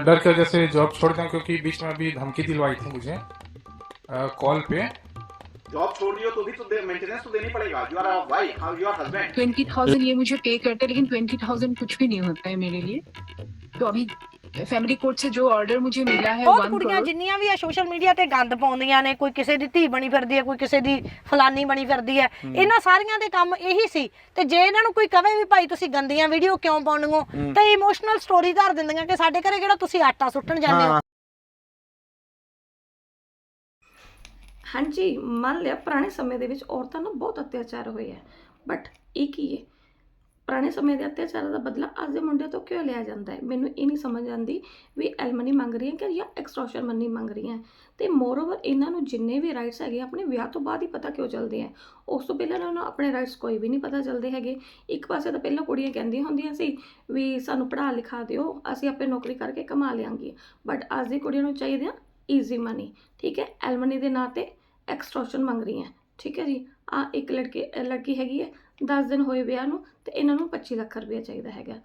डर की वजह से जॉब छोड़ दें क्योंकि बीच में अभी धमकी दिलवाई थी मुझे। कॉल पे। जॉब छोड़ रही हो तो भी तो मेंटेनेंस तो देनी पड़ेगा। You are wife how you are husband twenty thousand ये मुझे पे करते हैं लेकिन ट्वेंटी थाउज़ेंड कुछ भी नहीं होता है मेरे लिए। तो अभी ਫੈਮਿਲੀ ਕੋਰਟ ਸੇ ਜੋ ਆਰਡਰ ਮੁਝੇ ਮਿਲਾ ਹੈ ਬਹੁਤ ਕੁੜੀਆਂ ਜਿੰਨੀਆਂ ਵੀ ਆ ਸੋਸ਼ਲ ਮੀਡੀਆ ਤੇ ਗੰਦ ਪਾਉਂਦੀਆਂ ਨੇ ਕੋਈ ਕਿਸੇ ਦੀ ਧੀ ਬਣੀ ਫਿਰਦੀ ਹੈ ਕੋਈ ਕਿਸੇ ਦੀ ਫਲਾਨੀ ਬਣੀ ਫਿਰਦੀ ਹੈ। ਇਹਨਾਂ ਸਾਰੀਆਂ ਦੇ ਕੰਮ ਇਹੀ ਸੀ। ਤੇ ਜੇ ਇਹਨਾਂ ਨੂੰ ਕੋਈ ਕਵੇ ਵੀ ਭਾਈ ਤੁਸੀਂ ਗੰਦੀਆਂ ਵੀਡੀਓ ਕਿਉਂ ਪਾਉਂਦੇ ਤਾਂ ਇਮੋਸ਼ਨਲ ਸਟੋਰੀ ਧਰ ਦਿੰਦੀਆਂ ਕਿ ਸਾਡੇ ਘਰੇ ਕਿਹੜਾ ਤੁਸੀਂ ਆਟਾ ਸੁੱਟਣ ਜਾਂਦੇ ਹੋ। ਹਾਂਜੀ ਮੰਨ ਲਿਆ ਪੁਰਾਣੇ ਸਮੇਂ ਦੇ ਵਿੱਚ ਔਰਤਾਂ ਨੂੰ ਬਹੁਤ ਅਤਿਆਚਾਰ ਹੋਏ ਬਟ ਇਹ ਕੀ ਹੈ? ਪੁਰਾਣੇ ਸਮੇਂ ਦੇ ਅਤਿਆਚਾਰਾਂ ਦਾ ਬਦਲਾ ਅੱਜ ਦੇ ਮੁੰਡਿਆਂ ਤੋਂ ਕਿਉਂ ਲਿਆ ਜਾਂਦਾ ਹੈ? ਮੈਨੂੰ ਇਹ ਨਹੀਂ ਸਮਝ ਆਉਂਦੀ ਵੀ ਐਲਮਨੀ ਮੰਗ ਰਹੀ ਹੈ ਕਿ ਜਾਂ ਐਕਸਟ੍ਰੋਸ਼ਨ ਮਨੀ ਮੰਗ ਰਹੀ ਹੈ ਤੇ ਮੋਰਓਵਰ ਇਹਨਾਂ ਨੂੰ ਜਿੰਨੇ ਵੀ ਰਾਈਟਸ ਹੈਗੇ ਆਪਣੇ ਵਿਆਹ ਤੋਂ ਬਾਅਦ ਹੀ ਪਤਾ ਕਿਉਂ ਚੱਲਦੇ ਆ? ਉਸ ਤੋਂ ਪਹਿਲਾਂ ਇਹਨਾਂ ਨੂੰ ਆਪਣੇ ਰਾਈਟਸ ਕੋਈ ਵੀ ਨਹੀਂ ਪਤਾ ਚੱਲਦੇ ਹੈਗੇ। ਇੱਕ ਪਾਸੇ ਤਾਂ ਪਹਿਲਾਂ ਕੁੜੀਆਂ ਕਹਿੰਦੀਆਂ ਹੁੰਦੀਆਂ ਸੀ ਵੀ ਸਾਨੂੰ ਪੜ੍ਹਾ ਲਿਖਾ ਦਿਓ, ਅਸੀਂ ਆਪੇ ਨੌਕਰੀ ਕਰਕੇ ਕਮਾ ਲਿਆਂਗੇ। ਬਟ ਅੱਜ ਦੀ ਕੁੜੀਆਂ ਨੂੰ ਚਾਹੀਦੇ ਆ ਈਜ਼ੀ ਮਨੀ ਠੀਕ ਹੈ? ਐਲਮਨੀ ਦੇ ਨਾਂ ਤੇ ਐਕਸਟ੍ਰੋਸ਼ਨ ਮੰਗ ਰਹੀ ਹੈ ਠੀਕ ਹੈ ਜੀ? ਆ ਇੱਕ ਲੜਕੀ ਲੜਕੀ ਹੈਗੀ ਹੈ 10 ਦਿਨ ਹੋਏ ਵਿਆਹ ਨੂੰ ਤੇ ਇਹਨਾਂ ਨੂੰ 25 ਲੱਖ ਰੁਪਇਆ ਚਾਹੀਦਾ ਹੈਗਾ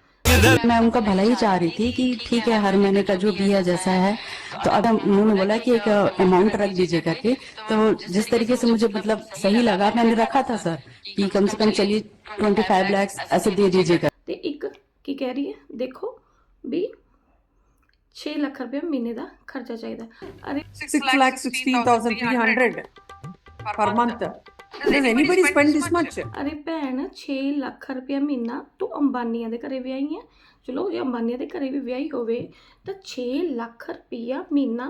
मैं उनका भला ही चाह रही थी कि ठीक है हर महीने का जो दिया जैसा है तो अब उन्होंने बोला कि एक अमाउंट रख दीजिए करके तो जिस तरीके से मुझे मतलब सही लगा मैंने रखा था सर कि कम से कम चलिए ट्वेंटी फाइव लैक्स ऐसे दे दीजिएगा ਤੇ ਇੱਕ ਕੀ ਕਹਿ ਰਹੀ ਹੈ ਦੇਖੋ ਵੀ 6 ਲੱਖ ਰੁਪਇਆ ਮਹੀਨੇ ਦਾ ਖਰਚਾ ਚਾਹੀਦਾ ਅਰੇ six lakh sixteen thousand three hundred per month. Does anybody spend this much? ਅਰੇ ਭੈਣ 6 ਲੱਖ ਰੁਪਇਆ ਮਹੀਨਾ ਤੂੰ ਅੰਬਾਨੀਆਂ ਦੇ ਘਰੇ ਵਿਆਹੀ ਹੈ ਚਲੋ ਜੇ ਅੰਬਾਨੀਆਂ ਦੇ ਘਰੇ ਵੀ ਵਿਆਹੀ ਹੋਵੇ ਤਾਂ 6 ਲੱਖ ਰੁਪਇਆ ਮਹੀਨਾ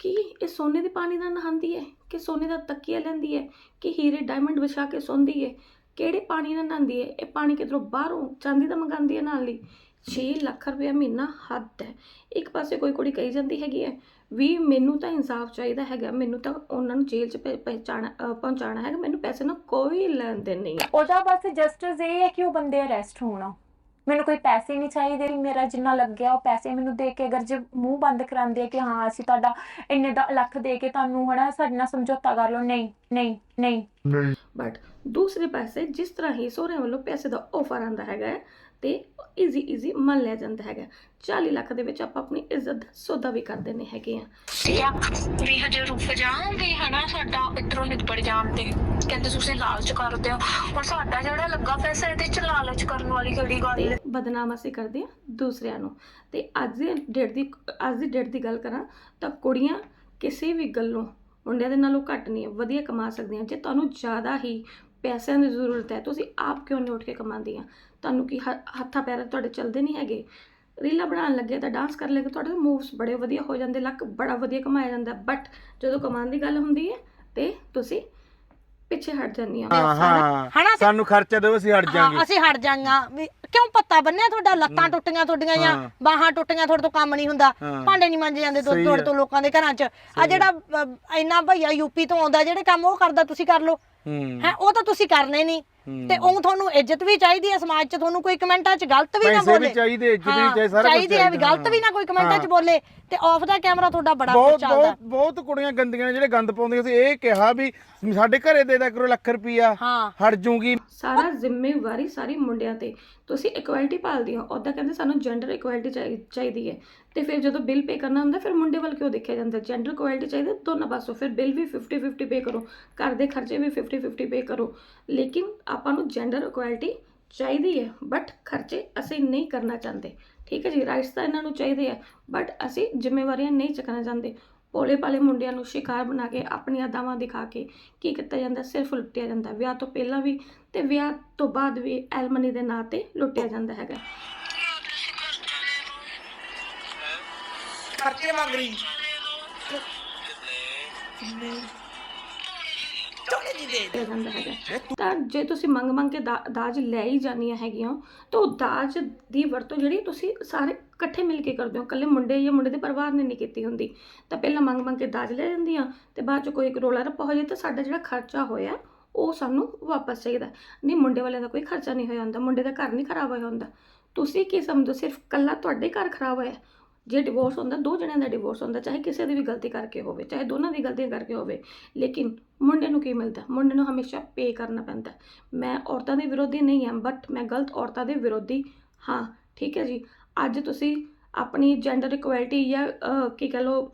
ਕੀ ਇਹ ਸੋਨੇ ਦੇ ਪਾਣੀ ਨਾਲ ਨਹਾਉਂਦੀ ਹੈ ਕਿ ਸੋਨੇ ਦਾ ਤੱਕੀਆ ਲੈਂਦੀ ਹੈ ਕਿ ਹੀਰੇ ਡਾਇਮੰਡ ਵਿਛਾ ਕੇ ਸੌਂਦੀ ਹੈ ਕਿਹੜੇ ਪਾਣੀ ਨਾਲ ਨਹਾਉਂਦੀ ਹੈ ਇਹ ਪਾਣੀ ਕਿਧਰੋਂ ਬਾਹਰੋਂ ਚਾਂਦੀ ਦਾ ਮੰਗਾਉਂਦੀ ਹੈ ਨਾਲ ਲਈ 6 ਲੱਖ ਰੁਪਇਆ ਮਹੀਨਾ ਹੱਦ ਹੈ। ਇੱਕ ਪਾਸੇ ਕੋਈ ਕੁੜੀ ਕਹੀ ਜਾਂਦੀ ਹੈਗੀ ਹੈ ਵੀ ਮੈਨੂੰ ਤਾਂ ਇਨਸਾਫ ਚਾਹੀਦਾ ਹੈਗਾ ਮੈਨੂੰ ਤਾਂ ਉਹਨਾਂ ਨੂੰ ਜੇਲ੍ਹ 'ਚ ਪ- ਪਹੁੰਚਾਉਣਾ ਅ, ਪਹੁੰਚਾਉਣਾ ਹੈਗਾ ਮੈਨੂੰ ਪੈਸੇ ਨਾਲ ਕੋਈ ਲੈਣ ਦੇਣ ਨਹੀਂ ਹੈ। ਉਹਦਾ ਬਸ ਜਸਟਿਸ ਇਹ ਹੈ ਕਿ ਉਹ ਬੰਦੇ ਅਰੈਸਟ ਹੋਣ। ਮੈਨੂੰ ਕੋਈ ਪੈਸੇ ਨਹੀਂ ਚਾਹੀਦੇ ਮੇਰਾ ਜਿੰਨਾ ਲੱਗਿਆ ਉਹ ਪੈਸੇ ਮੈਨੂੰ ਦੇ ਕੇ ਅਗਰ ਜੇ ਮੂੰਹ ਬੰਦ ਕਰਾਉਂਦੇ ਆ ਕਿ ਹਾਂ ਅਸੀਂ ਤੁਹਾਡਾ ਇੰਨੇ ਦਾ ਲੱਖ ਦੇ ਕੇ ਤੁਹਾਨੂੰ ਹਨਾ ਸਾਡੇ ਨਾਲ ਸਮਝੌਤਾ ਕਰ ਲਓ ਨਹੀਂ ਨਹੀਂ ਨਹੀਂ। ਬਟ ਦੂਸਰੇ ਪਾਸੇ ਜਿਸ ਤਰ੍ਹਾਂ ਹੀ ਸਹੁਰਿਆਂ ਵੱਲੋਂ ਪੈਸੇ ਦਾ ਆਫਰ ਆਂਦਾ ਹੈਗਾ ਹੈ, ਤੇ ਈਜ਼ੀ ਈਜ਼ੀ ਮੰਨ ਲਿਆ ਜਾਂਦਾ ਹੈਗਾ। 40 ਲੱਖ ਦੇ ਵਿੱਚ ਆਪਾਂ ਆਪਣੀ ਇੱਜ਼ਤ ਦਾ ਸੌਦਾ ਵੀ ਕਰ ਦਿੰਦੇ ਹੈਗੇ ਆ। ਵੀ ਹਜੇ ਰੁਕ ਜਾਓਗੇ ਹਨਾ ਸਾਡਾ ਇਧਰੋਂ ਨਿਬੜ ਜਾਣ ਤੇ। ਕਹਿੰਦੇ ਤੁਸੀਂ ਲਾਲਚ ਕਰਦੇ ਹੋ। ਹੁਣ ਸਾਡਾ ਜਿਹੜਾ ਲੱਗਾ ਪੈਸਾ ਇਹਦੇ ਚ ਲਾਲਚ ਕਰਨ ਵਾਲੀ ਕਿਹੜੀ ਗੱਲ ਹੈ? ਬਦਨਾਮ ਅਸੀਂ ਕਰਦੇ ਹਾਂ ਦੂਸਰਿਆਂ ਨੂੰ। ਤੇ ਅੱਜ ਦੇ ਡੇਟ ਦੀ ਅੱਜ ਦੀ ਡੇਟ ਦੀ ਗੱਲ ਕਰਾਂ ਤਾਂ ਕੁੜੀਆਂ ਕਿਸੇ ਵੀ ਗੱਲੋਂ ਮੁੰਡਿਆਂ ਦੇ ਨਾਲੋਂ ਘੱਟ ਨਹੀਂ ਵਧੀਆ ਕਮਾ ਸਕਦੀਆਂ। ਜੇ ਤੁਹਾਨੂੰ ਜ਼ਿਆਦਾ ਹੀ ਪੈਸਿਆਂ ਦੀ ਜ਼ਰੂਰਤ ਹੈ ਤੁਸੀਂ ਆਪ ਕਿਉਂ ਨਹੀਂ ਉੱਠ ਕੇ ਕਮਾਉਂਦੀਆਂ? ਤੁਹਾਨੂੰ ਕੀ ਹੱਥਾਂ ਪੈਰਾਂ ਤੁਹਾਡੇ ਚੱਲਦੇ ਨਹੀਂ ਹੈਗੇ? ਰੀਲਾਂ ਬਣਾਉਣ ਲੱਗੇ ਤਾਂ ਡਾਂਸ ਕਰ ਲੇਗੇ ਤੁਹਾਡੇ ਮੂਵਸ ਬੜੇ ਵਧੀਆ ਹੋ ਜਾਂਦੇ ਲੱਕ ਬੜਾ ਵਧੀਆ ਕਮਾਇਆ ਜਾਂਦਾ ਬਟ ਜਦੋਂ ਕਮਾਉਣ ਦੀ ਗੱਲ ਹੁੰਦੀ ਹੈ ਤੇ ਤੁਸੀਂ ਪਿੱਛੇ ਹਟ ਜਾਂਦੀਆਂ। ਹਾਂ ਹਾਂ ਸਾਨੂੰ ਖਰਚਾ ਦਿਓ ਅਸੀਂ ਹਟ ਜਾਾਂਗੇ ਅਸੀਂ ਹਟ ਜਾਾਂਗਾ ਵੀ ਕਿਉਂ ਪੱਤਾ ਬੰਨਿਆ ਤੁਹਾਡਾ? ਲੱਤਾਂ ਟੁੱਟੀਆਂ ਤੁਹਾਡੀਆਂ ਜਾਂ। ਬਾਹਾਂ ਟੁੱਟੀਆਂ ਤੁਹਾਡੇ ਤੋਂ ਕੰਮ ਨਹੀਂ ਹੁੰਦਾ। ਭਾਂਡੇ ਨਹੀਂ ਮਾਂਜੇ ਜਾਂਦੇ ਤੁਹਾਡੇ। ਤੋਂ ਲੋਕਾਂ ਦੇ ਘਰਾਂ 'ਚ। ਆ ਜਿਹੜਾ ਇੰਨਾ ਭਈਆ ਯੂਪੀ ਤੋਂ ਆਉਂਦਾ ਜਿਹੜੇ ਕੰਮ ਉਹ ਕਰਦਾ ਤੁਸੀਂ ਕਰ ਲਓ। ਹੂੰ। ਉਹ ਤਾਂ ਤੁਸੀਂ ਕਰਨੇ ਨਹੀਂ। ਤੇ ਉਹ ਤੁਹਾਨੂੰ ਇੱਜ਼ਤ ਵੀ ਚਾਹੀਦੀ ਹੈ ਸਮਾਜ 'ਚ। ਤੁਹਾਨੂੰ ਕੋਈ ਕਮੈਂਟਾਂ 'ਚ ਗਲਤ ਵੀ ਨਾ ਪੈਸੇ ਵੀ ਬੋਲੇ। ਚਾਹੀਦੇ, ਇੱਜ਼ਤ ਵੀ ਹਾਂ, ਚਾਹੀਦੀ, ਸਾਰਾ ਚਾਹੀਦੀ ਹੈ ਵੀ ਚਾਹੀਦਾ, ਗਲਤ ਵੀ ਨਾ ਕੋਈ ਕਮੈਂਟਾਂ 'ਚ। ਬੋਲੇ। ਤੇ ਆਫ ਦਾ ਕੈਮਰਾ ਤੁਹਾਡਾ ਬੜਾ ਬਹੁਤ ਚੱਲਦਾ ਬਹੁਤ ਬਹੁਤ ਕੁੜੀਆਂ ਗੰਦੀਆਂ ਨੇ ਜਿਹੜੇ ਗੰਦ ਪਾਉਂਦੀਆਂ ਸੀ। ਇਹ ਕਿਹਾ ਵੀ ਸਾਡੇ ਘਰੇ ਦੇ ਦਿਆ ਕਰੋ ਲੱਖ ਰੁਪਈਆ। ਹਟ ਜੂਗੀ। ਸਾਰਾ ਜ਼ਿੰਮੇਵਾਰੀ ਸਾਰੀ ਮੁੰਡਿਆਂ ਤੇ। ਤੁਸੀਂ ਇਕੁਐਲਿਟੀ ਭਾਲਦੀ ਹੋ। ਉਹਦਾ ਕਹਿੰਦੇ ਸਾਨੂੰ ਜੈਂਡਰ ਇਕੁਐਲਿਟੀ ਚਾਹੀਦੀ ਹੈ। ਤੇ ਫਿਰ ਜਦੋਂ ਬਿੱਲ ਪੇ ਕਰਨਾ ਹੁੰਦਾ, ਫਿਰ ਮੁੰਡੇ ਵੱਲ ਕਿਉਂ ਦੇਖਿਆ ਜਾਂਦਾ? ਜੈਂਡਰ ਇਕੁਐਲਿਟੀ ਚਾਹੀਦੀ ਦੋਨਾਂ ਪਾਸੋਂ। ਫਿਰ ਬਿੱਲ ਵੀ 50 50 ਪੇ ਕਰੋ। ਘਰ ਦੇ ਖਰਚੇ ਵੀ 50 50 ਪੇ ਕਰੋ। ਲੇਕਿਨ ਆਪਾਂ ਨੂੰ ਜੈਂਡਰ ਇਕੁਐਲਿਟੀ ਚਾਹੀਦੀ ਹੈ ਬਟ ਖਰਚੇ ਅਸੀਂ ਨਹੀਂ ਕਰਨਾ ਚਾਹੁੰਦੇ। ਠੀਕ ਹੈ ਜੀ ਰਾਈਟਸ ਤਾਂ ਇਹਨਾਂ ਨੂੰ ਚਾਹੀਦੇ ਆ ਬਟ ਅਸੀਂ ਜ਼ਿੰਮੇਵਾਰੀਆਂ ਨਹੀਂ ਚੱਕਣਾ ਚਾਹੁੰਦੇ। ਭੋਲੇ ਭਾਲੇ ਮੁੰਡਿਆਂ ਨੂੰ ਸ਼ਿਕਾਰ ਬਣਾ ਕੇ ਆਪਣੀਆਂ ਦਾਵਾਂ ਦਿਖਾ ਕੇ ਕੀ ਕੀਤਾ ਜਾਂਦਾ ਸਿਰਫ ਲੁੱਟਿਆ ਜਾਂਦਾ। ਵਿਆਹ ਤੋਂ ਪਹਿਲਾਂ ਵੀ ਤੇ ਵਿਆਹ ਤੋਂ ਬਾਅਦ ਵੀ ਐਲਮਨੀ ਦੇ ਨਾਂ ਤੇ ਲੁੱਟਿਆ ਜਾਂਦਾ ਹੈਗਾ। ਖਰਚੇ ਮੰਗ ਰਹੀ। ਲੁੱਟਿਆ ਜਾਂਦਾ ਹੈਗਾ ਤਾਂ ਜੇ ਤੁਸੀਂ ਮੰਗ ਮੰਗ ਕੇ ਦਾ- ਦਾਜ ਲੈ ਹੀ ਜਾਣੀਆਂ ਹੈਗੀਆਂ, ਤਾਂ ਉਹ ਦਾਜ ਦੀ ਵਰਤੋਂ ਜਿਹੜੀ ਤੁਸੀਂ ਸਾਰੇ ਇਕੱਠੇ ਮਿਲ ਕੇ ਕਰਦੇ ਹੋ। ਇਕੱਲੇ ਮੁੰਡੇ ਜਾਂ ਮੁੰਡੇ ਦੇ ਪਰਿਵਾਰ ਨੇ ਨਹੀਂ ਕੀਤੀ ਹੁੰਦੀ। ਤਾਂ ਪਹਿਲਾਂ ਮੰਗ ਮੰਗ ਕੇ ਦਾਜ ਲੈ ਜਾਂਦੀਆਂ, ਤੇ ਬਾਅਦ ਚ ਕੋਈ ਇੱਕ ਰੋਲਾ ਰੱਪਾ ਹੋ ਜਾਏ ਤਾਂ ਸਾਡਾ ਜਿਹੜਾ ਖਰਚਾ ਹੋਇਆ, ਉਹ ਸਾਨੂੰ ਵਾਪਸ ਚਾਹੀਦਾ। ਨਹੀਂ, ਮੁੰਡੇ ਵਾਲਿਆਂ ਦਾ ਕੋਈ ਖਰਚਾ ਨਹੀਂ ਹੋਇਆ ਹੁੰਦਾ, ਮੁੰਡੇ ਦਾ ਘਰ ਨਹੀਂ ਖਰਾਬ ਹੋਇਆ ਹੁੰਦਾ। ਤੁਸੀਂ ਕੀ ਸਮਝੋ, ਸਿਰਫ ਕੱਲਾ ਤੁਹਾਡੇ ਘਰ ਖਰਾਬ ਹੋਇਆ। ਜੇ ਡਿਵੋਰਸ ਹੁੰਦਾ ਦੋ ਜਣਿਆਂ ਦਾ ਡਿਵੋਰਸ ਹੁੰਦਾ ਚਾਹੇ ਕਿਸੇ ਦੀ ਵੀ ਗਲਤੀ ਕਰਕੇ ਹੋਵੇ ਚਾਹੇ ਦੋਨਾਂ ਦੀ ਗਲਤੀਆਂ ਕਰਕੇ ਹੋਵੇ ਲੇਕਿਨ ਮੁੰਡੇ ਨੂੰ ਕੀ ਮਿਲਦਾ? ਮੁੰਡੇ ਨੂੰ ਹਮੇਸ਼ਾ ਪੇ ਕਰਨਾ ਪੈਂਦਾ ਮੈਂ ਔਰਤਾਂ ਦੇ ਵਿਰੋਧੀ ਨਹੀਂ ਹਾਂ ਬਟ ਮੈਂ ਗਲਤ ਔਰਤਾਂ ਦੇ ਵਿਰੋਧੀ ਹਾਂ ਠੀਕ ਹੈ ਜੀ? ਅੱਜ ਤੁਸੀਂ ਆਪਣੀ ਜੈਂਡਰ ਇਕੁਐਲਿਟੀ ਜਾਂ ਕੀ ਕਹ ਲੋ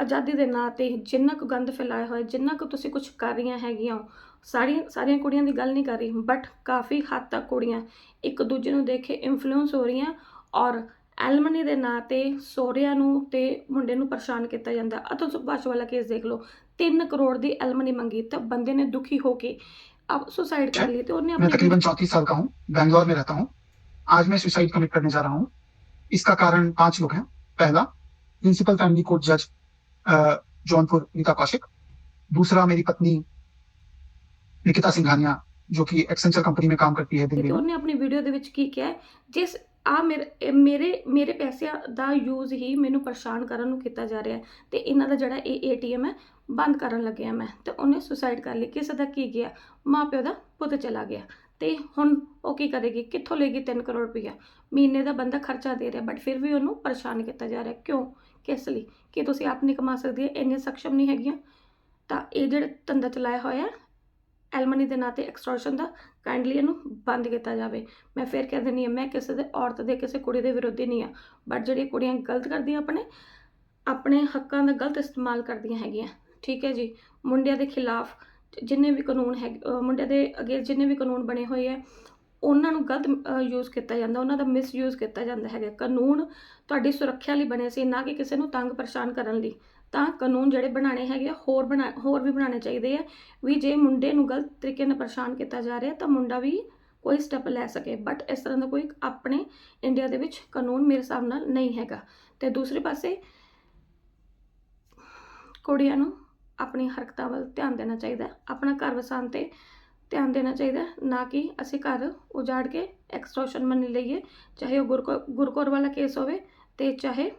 ਆਜ਼ਾਦੀ ਦੇ ਨਾਂ ਤੇ ਜਿੰਨਾ ਕੁ ਗੰਦ ਫੈਲਾਇਆ ਹੋਇਆ ਜਿੰਨਾ ਕੁ ਤੁਸੀਂ ਕੁਝ ਕਰ ਰਹੀਆਂ ਹੈਗੀਆਂ ਹੋ, ਸਾਰੀਆਂ ਸਾਰੀਆਂ ਕੁੜੀਆਂ ਦੀ ਗੱਲ ਨਹੀਂ ਕਰ ਰਹੀ ਬਟ ਕਾਫੀ ਹੱਦ ਤੱਕ ਕੁੜੀਆਂ ਇੱਕ ਦੂਜੇ ਨੂੰ ਦੇਖ ਕੇ ਇਨਫਲੂਐਂਸ ਹੋ ਰਹੀਆਂ ਔਰ ਐਲਮਨੀ ਦੇ ਨਾਂ ਤੇ ਸੋਹਰਿਆਂ ਨੂੰ ਤੇ ਮੁੰਡੇ ਨੂੰ ਪਰੇਸ਼ਾਨ ਕੀਤਾ ਜਾਂਦਾ ਅਤੁਲ ਸੁਭਾਸ਼ ਵਾਲਾ ਕੇਸ ਦੇਖ ਲਓ 3 ਕਰੋੜ ਦੀ ਐਲਮਨੀ ਮੰਗੀ ਤਾਂ ਬੰਦੇ ਨੇ ਦੁਖੀ ਹੋ ਕੇ ਅਬ ਸੁਸਾਈਡ ਕਰ ਲਈ ਤੇ ਉਹਨੇ मैं ਆਪਣੀ तकरीबन चौंतीस साल का हूँ बैंगलोर में रहता हूँ आज मैं सुसाइड कमिट करने जा रहा हूँ इसका कारण पांच लोग हैं पहला प्रिंसिपल फैमिली कोर्ट जज अ, जौनपुर नीता कौशिक दूसरा मेरी पत्नी निकिता सिंघानिया जो कि एक्सेंचर कंपनी में काम करती है ਤੇ दिल्ली में ਉਹਨੇ ਆਪਣੀ ਵੀਡੀਓ ਦੇ ਵਿੱਚ ਕੀ ਕਿਹਾ ਹੈ? ਜਿਸ ਆ ਮੇਰੇ ਮੇਰੇ ਮੇਰੇ ਪੈਸਿਆਂ ਦਾ ਯੂਜ਼ ਹੀ ਮੈਨੂੰ ਪਰੇਸ਼ਾਨ ਕਰਨ ਨੂੰ ਕੀਤਾ ਜਾ ਰਿਹਾ ਹੈ ਤੇ ਇਹਨਾਂ ਦਾ ਜਿਹੜਾ ਇਹ ਏਟੀਐਮ ਹੈ, ਬੰਦ ਕਰਨ ਲੱਗਿਆ ਮੈਂ ਤੇ ਉਹਨੇ ਸੁਸਾਈਡ ਕਰ ਲਈ। ਕਿਸੇ ਦਾ ਕੀ ਗਿਆ? ਮਾਪਿਓ ਦਾ ਪੁੱਤ ਚਲਾ ਗਿਆ ਤੇ ਹੁਣ ਉਹ ਕੀ ਕਰੇਗੀ? ਕਿੱਥੋਂ ਲੇਗੀ 3 ਕਰੋੜ ਰੁਪਈਆ? ਮਹੀਨੇ ਦਾ ਬੰਦਾ ਖਰਚਾ ਦੇ ਰਿਹਾ ਬਟ ਫਿਰ ਵੀ ਉਹਨੂੰ ਪਰੇਸ਼ਾਨ ਕੀਤਾ ਜਾ ਰਿਹਾ। ਕਿਉਂ? ਕਿਸ ਲਈ? ਕਿ ਤੁਸੀਂ ਆਪ ਨਹੀਂ ਕਮਾ ਸਕਦੇ? ਇੰਨੇ ਸક્ષਮ ਨਹੀਂ ਹੈਗੀਆਂ? ਤਾਂ ਇਹ ਜਿਹੜਾ ਧੰਦਾ ਚਲਾਇਆ ਹੋਇਆ ਐਲਮਨੀ ਦੇ ਨਾਂ ਤੇ ਐਕਸਟੋਰਸ਼ਨ ਦਾ ਕਾਈਂਡਲੀ ਇਹਨੂੰ ਬੰਦ ਕੀਤਾ ਜਾਵੇ। ਮੈਂ ਫਿਰ ਕਹਿ ਦਿੰਦੀ ਹਾਂ, ਮੈਂ ਕਿਸੇ ਦੇ ਔਰਤ ਦੇ, ਕਿਸੇ ਕੁੜੀ ਦੇ ਵਿਰੋਧੀ ਨਹੀਂ ਆ ਬਟ ਜਿਹੜੀਆਂ ਕੁੜੀਆਂ ਗਲਤ ਕਰਦੀਆਂ ਆਪਣੇ ਆਪਣੇ ਹੱਕਾਂ ਦਾ ਗਲਤ ਇਸਤੇਮਾਲ ਕਰਦੀਆਂ ਹੈਗੀਆਂ। ਠੀਕ ਹੈ ਜੀ? ਮੁੰਡਿਆਂ ਦੇ ਖਿਲਾਫ ਜਿੰਨੇ ਵੀ ਕਾਨੂੰਨ ਹੈ ਮੁੰਡਿਆਂ ਦੇ ਅਗੇ ਜਿੰਨੇ ਵੀ ਕਾਨੂੰਨ ਬਣੇ ਹੋਏ ਹੈ ਉਹਨਾਂ ਨੂੰ ਗਲਤ ਯੂਜ਼ ਕੀਤਾ ਜਾਂਦਾ, ਉਹਨਾਂ ਦਾ ਮਿਸਯੂਜ਼ ਕੀਤਾ ਜਾਂਦਾ ਹੈਗਾ। ਕਾਨੂੰਨ ਤੁਹਾਡੀ ਸੁਰੱਖਿਆ ਲਈ ਬਣੇ ਸੀ, ਨਾ ਕਿ ਕਿਸੇ ਨੂੰ ਤੰਗ ਪਰੇਸ਼ਾਨ ਕਰਨ ਲਈ। ਤਾਂ ਕਾਨੂੰਨ ਜਿਹੜੇ ਬਣਾਉਣੇ ਹੈਗੇ ਆ, ਹੋਰ ਬਣਾ ਹੋਰ ਵੀ ਬਣਾਉਣੇ ਚਾਹੀਦੇ ਆ ਵੀ ਜੇ ਮੁੰਡੇ ਨੂੰ ਗਲਤ ਤਰੀਕੇ ਨਾਲ ਪਰੇਸ਼ਾਨ ਕੀਤਾ ਜਾ ਰਿਹਾ ਤਾਂ ਮੁੰਡਾ ਵੀ ਕੋਈ ਸਟੈਪ ਲੈ ਸਕੇ। ਬਟ ਇਸ ਤਰ੍ਹਾਂ ਦਾ ਕੋਈ ਆਪਣੇ ਇੰਡੀਆ ਦੇ ਵਿੱਚ ਕਾਨੂੰਨ ਮੇਰੇ ਹਿਸਾਬ ਨਾਲ ਨਹੀਂ ਹੈਗਾ। ਤੇ ਦੂਸਰੇ ਪਾਸੇ ਕੁੜੀਆਂ ਨੂੰ ਆਪਣੀ ਹਰਕਤਾਂ ਵੱਲ ਧਿਆਨ ਦੇਣਾ ਚਾਹੀਦਾ ਆਪਣਾ ਘਰ ਵਸਾਉਣ ਤੇ ਧਿਆਨ ਦੇਣਾ ਚਾਹੀਦਾ ਨਾ ਕਿ ਅਸੀਂ ਘਰ ਉਜਾੜ ਕੇ ਐਕਸਟ੍ਰੋਸ਼ਨ ਮੰਨ ਲਈਏ ਚਾਹੇ ਉਹ ਗੁਰਕੌਰ ਗੁਰਕੌਰ ਵਾਲਾ ਕੇਸ ਹੋਵੇ ਤੇ ਚਾਹੇ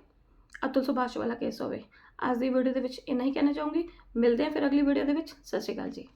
ਅਤੁਲ ਸੁਭਾਸ਼ ਵਾਲਾ ਕੇਸ ਹੋਵੇ। ਅੱਜ ਦੀ ਵੀਡੀਓ ਦੇ ਵਿੱਚ ਇੰਨਾ ਹੀ ਕਹਿਣਾ ਚਾਹੂੰਗੀ। ਮਿਲਦੇ ਹਾਂ ਫਿਰ ਅਗਲੀ ਵੀਡੀਓ ਦੇ ਵਿੱਚ। ਸਤਿ ਸ਼੍ਰੀ ਅਕਾਲ ਜੀ।